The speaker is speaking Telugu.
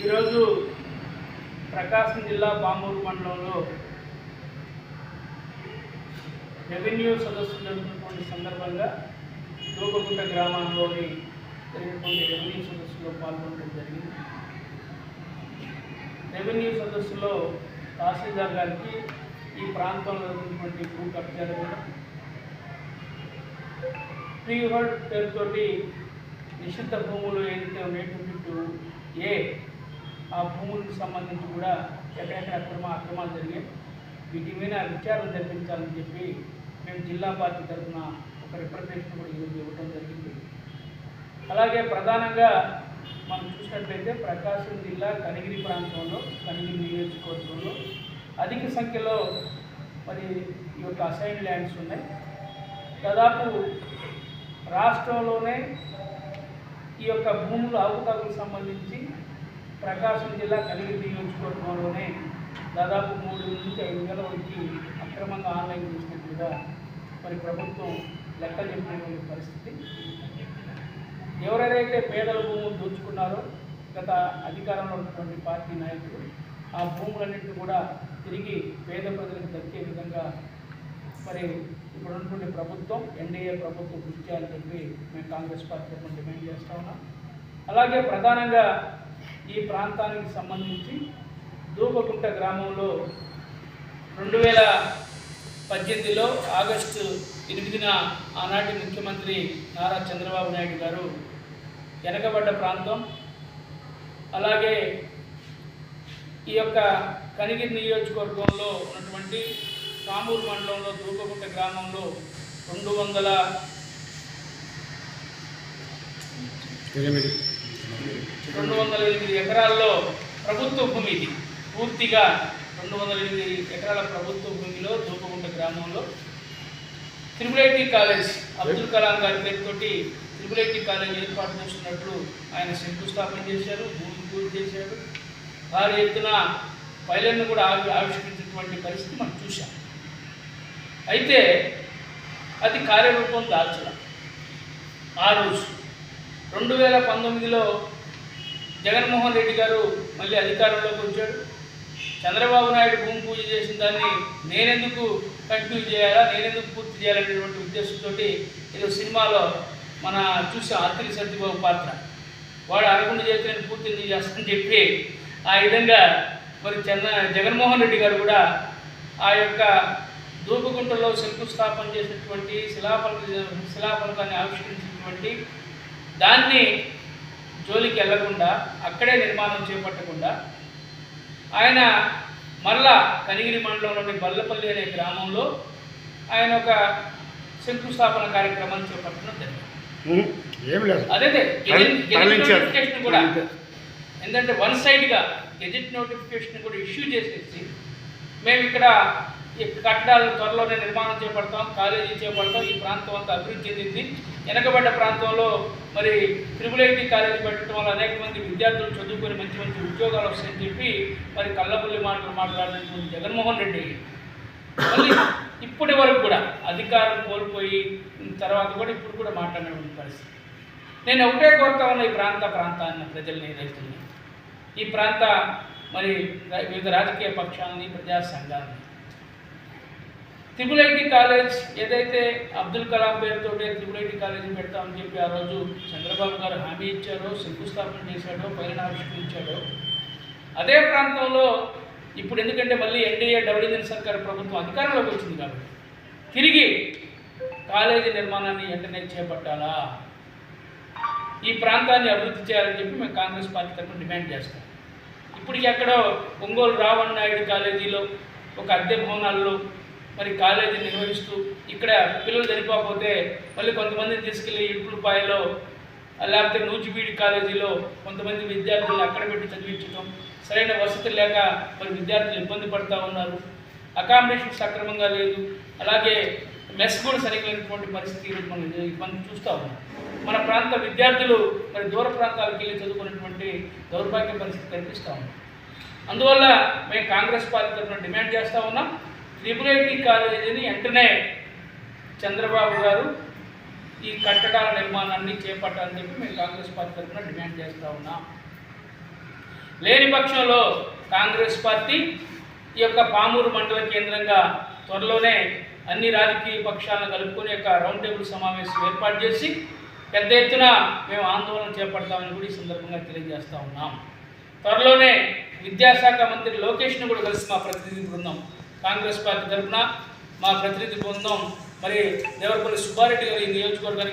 ఈరోజు ప్రకాశం జిల్లా పామూరు మండలంలో రెవెన్యూ సదస్సు జరుగుతున్నటువంటి సందర్భంగా దూకగుంట గ్రామంలోని జరిగినటువంటి రెవెన్యూ సదస్సులో పాల్గొనడం జరిగింది. రెవెన్యూ సదస్సులో తహసీల్దార్ గారికి ఈ ప్రాంతంలో ఉన్నటువంటి భూ కబ్జాల మీద ఫ్రీ పేరుతోటి నిషిద్ధ భూములు ఏదైతే ఉన్నటువంటి టూ ఏ ఆ భూములకు సంబంధించి కూడా ఎక్కడెక్కడ అక్రమ అక్రమాలు జరిగాయి. వీటి మీద విచారణ జరిపించాలని చెప్పి మేము జిల్లా పార్టీ తరఫున ఒక రిప్రజెంటేషన్ కూడా ఈరోజు ఇవ్వడం జరిగింది. అలాగే ప్రధానంగా మనం చూసినట్లయితే ప్రకాశం జిల్లా కనిగిరి ప్రాంతంలో కనిగిరి నియోజకవర్గంలో అధిక సంఖ్యలో మరి ఈ యొక్క అసైన్ ల్యాండ్స్ ఉన్నాయి. దాదాపు రాష్ట్రంలోనే ఈ యొక్క భూముల అవకతవకలకు సంబంధించి ప్రకాశం జిల్లా కలిగి నియోజకవర్గంలోనే దాదాపు మూడు నుంచి ఐదు వేల వరకు అక్రమంగా ఆన్లైన్ చేసినట్లుగా మరి ప్రభుత్వం లెక్క చెప్పినటువంటి పరిస్థితి. ఎవరెవరైతే పేదల భూములు దోచుకున్నారో గత అధికారంలో ఉన్నటువంటి పార్టీ నాయకులు ఆ భూములన్నింటినీ కూడా తిరిగి పేద ప్రజలకు దక్కే విధంగా మరి ఇప్పుడు ఉన్నటువంటి ప్రభుత్వం ఎన్డీఏ ప్రభుత్వం కృషి చేయాలని చెప్పి మేము కాంగ్రెస్ పార్టీ డిమాండ్ చేస్తా ఉన్నాం. అలాగే ప్రధానంగా ఈ ప్రాంతానికి సంబంధించి దూపకుంట గ్రామంలో రెండు వేల పద్దెనిమిదిలో ఆగస్టు ఎనిమిదిన ఆనాటి ముఖ్యమంత్రి నారా చంద్రబాబు నాయుడు గారు వెనకబడ్డ ప్రాంతం. అలాగే ఈ యొక్క కనిగిరి నియోజకవర్గంలో ఉన్నటువంటి కామూరు మండలంలో దూపగుంట గ్రామంలో రెండు వందల ఎనిమిది రెండు వందల ఎనిమిది ఎకరాల్లో ప్రభుత్వ భూమి ఇది పూర్తిగా రెండు వందల ఎనిమిది ఎకరాల ప్రభుత్వ భూమిలో దూపగుంట గ్రామంలో త్రిపులేటి కాలేజ్ అబ్దుల్ కలాం గారి పేరుతోటి త్రిపుల్ కాలేజ్ ఏర్పాటు చేస్తున్నట్లు ఆయన శంకుస్థాపన చేశారు భూమి పూజ చేశారు. భారీ ఎత్తున పైలన్ను కూడా ఆవి ఆవిష్కరించినటువంటి పరిస్థితి మనం చూశాం. అయితే అది కార్యరూపం దాల్చడం. ఆ రోజు రెండు వేల పంతొమ్మిదిలో జగన్మోహన్ రెడ్డి గారు మళ్ళీ అధికారంలోకి వచ్చాడు చంద్రబాబు నాయుడు భూమి పూజ చేసిన దాన్ని నేనెందుకు కంటిన్యూ చేయాలా నేనెందుకు పూర్తి చేయాలనేటువంటి ఉద్దేశంతో ఏదో సినిమాలో మన చూసి అత్తిరి సత్యబాబు పాత్ర. వాడు అరగుండ చేస్తే పూర్తి ఎందుకు చేస్తానని చెప్పి ఆ విధంగా మరి చంద్ర జగన్మోహన్ రెడ్డి గారు కూడా ఆ యొక్క దూపగుంటలో శంకుస్థాపన చేసినటువంటి శిలాఫలక శిలాఫలకాన్ని ఆవిష్కరించినటువంటి దాన్ని జోలికి వెళ్ళకుండా అక్కడే నిర్మాణం చేపట్టకుండా ఆయన మరలా కనిగిరి మండలంలోని బల్లపల్లి అనే గ్రామంలో ఆయన ఒక శంకుస్థాపన కార్యక్రమాన్ని చేపట్టడం జరిగింది. అదే. నోటిఫికేషన్ కూడా. ఏంటంటే వన్ సైడ్గా గెజెట్ నోటిఫికేషన్ కూడా ఇష్యూ చేసేసి మేము ఇక్కడ ఈ కట్టడాలు త్వరలోనే నిర్మాణం చేపడతాం కాలేజీ చేపడతాం ఈ ప్రాంతం అంతా అభివృద్ధి చెందింది. వెనకబడ్డ ప్రాంతంలో మరి త్రిపుల్ ఐటీ కాలేజీ పెట్టడం వల్ల అనేక మంది విద్యార్థులు చదువుకొని మంచి మంచి ఉద్యోగాలు వస్తాయని చెప్పి మరి కళ్ళబుల్లి మాటలు మాట్లాడినటువంటి జగన్మోహన్ రెడ్డి. మళ్ళీ ఇప్పటి వరకు కూడా అధికారం కోల్పోయి తర్వాత కూడా ఇప్పుడు కూడా మాట్లాడినటువంటి పరిస్థితి. నేను ఒకటే కోరుతా ఉన్నా ఈ ప్రాంత ప్రాంతాన్ని ప్రజల్ని రైతుల్ని. ఈ ప్రాంత మరి వివిధ రాజకీయ పక్షాలని ప్రజా సంఘాలని త్రిపుల్ ఐటీ కాలేజ్ ఏదైతే అబ్దుల్ కలాం పేరుతో త్రిపుల్ ఐటీ కాలేజ్ పెడతామని చెప్పి ఆ రోజు చంద్రబాబు గారు హామీ ఇచ్చారో శంకుస్థాపన చేశాడో పైన అదే ప్రాంతంలో ఇప్పుడు ఎందుకంటే మళ్ళీ ఎన్డీఏ డబుల్ ఇంజిన్ సర్కార్ ప్రభుత్వం అధికారంలోకి వచ్చింది కాబట్టి తిరిగి కాలేజీ నిర్మాణాన్ని వెంటనే చేపట్టాలా? ఈ ప్రాంతాన్ని అభివృద్ధి చేయాలని చెప్పి మేము కాంగ్రెస్ పార్టీ తరఫున డిమాండ్ చేస్తాం. ఇప్పటికి ఎక్కడో ఒంగోలు రావణ్ నాయుడు కాలేజీలో ఒక అద్దె భవనాల్లో మరి కాలేజీ నిర్వహిస్తూ ఇక్కడ పిల్లలు చనిపోకపోతే మళ్ళీ కొంతమందిని తీసుకెళ్ళి ఇప్పుడుపాయలో లేకపోతే నూజిబీడి కాలేజీలో కొంతమంది విద్యార్థులను అక్కడ పెట్టి చదివించడం సరైన వసతి లేక మరి విద్యార్థులు ఇబ్బంది పడుతూ ఉన్నారు. అకామిడేషన్ సక్రమంగా లేదు. అలాగే మెస్ కూడా సరిగ్గినటువంటి పరిస్థితి మనం మనం చూస్తూ ఉన్నాం. మన ప్రాంత విద్యార్థులు మరి దూర ప్రాంతాలకు వెళ్ళి చదువుకునేటువంటి దౌర్భాగ్య పరిస్థితి కనిపిస్తూ ఉంది. అందువల్ల మేము కాంగ్రెస్ పార్టీ తరఫున డిమాండ్ చేస్తూ ఉన్నాం. త్రిపుల్ కాలేజీని వెంటనే చంద్రబాబు గారు ఈ కట్టడాల నిర్మాణాన్ని చేపట్టాలని చెప్పి మేము కాంగ్రెస్ పార్టీ తరఫున డిమాండ్ చేస్తూ ఉన్నాం. లేని పక్షంలో కాంగ్రెస్ పార్టీ ఈ యొక్క పామూరు మండల కేంద్రంగా త్వరలోనే అన్ని రాజకీయ పక్షాలను కలుపుకొని యొక్క రౌండ్ టేబుల్ సమావేశం ఏర్పాటు చేసి పెద్ద ఎత్తున మేము ఆందోళన చేపడతామని కూడా ఈ సందర్భంగా తెలియజేస్తూ ఉన్నాం. త్వరలోనే విద్యాశాఖ మంత్రి లోకేష్ను కూడా కలిసి మా ప్రతినిధి బృందం కాంగ్రెస్ పార్టీ తరఫున మా ప్రతినిధి బృందం మరి దేవరపల్లి సుబ్బారెడ్డి గారు ఈ నియోజకవర్గానికి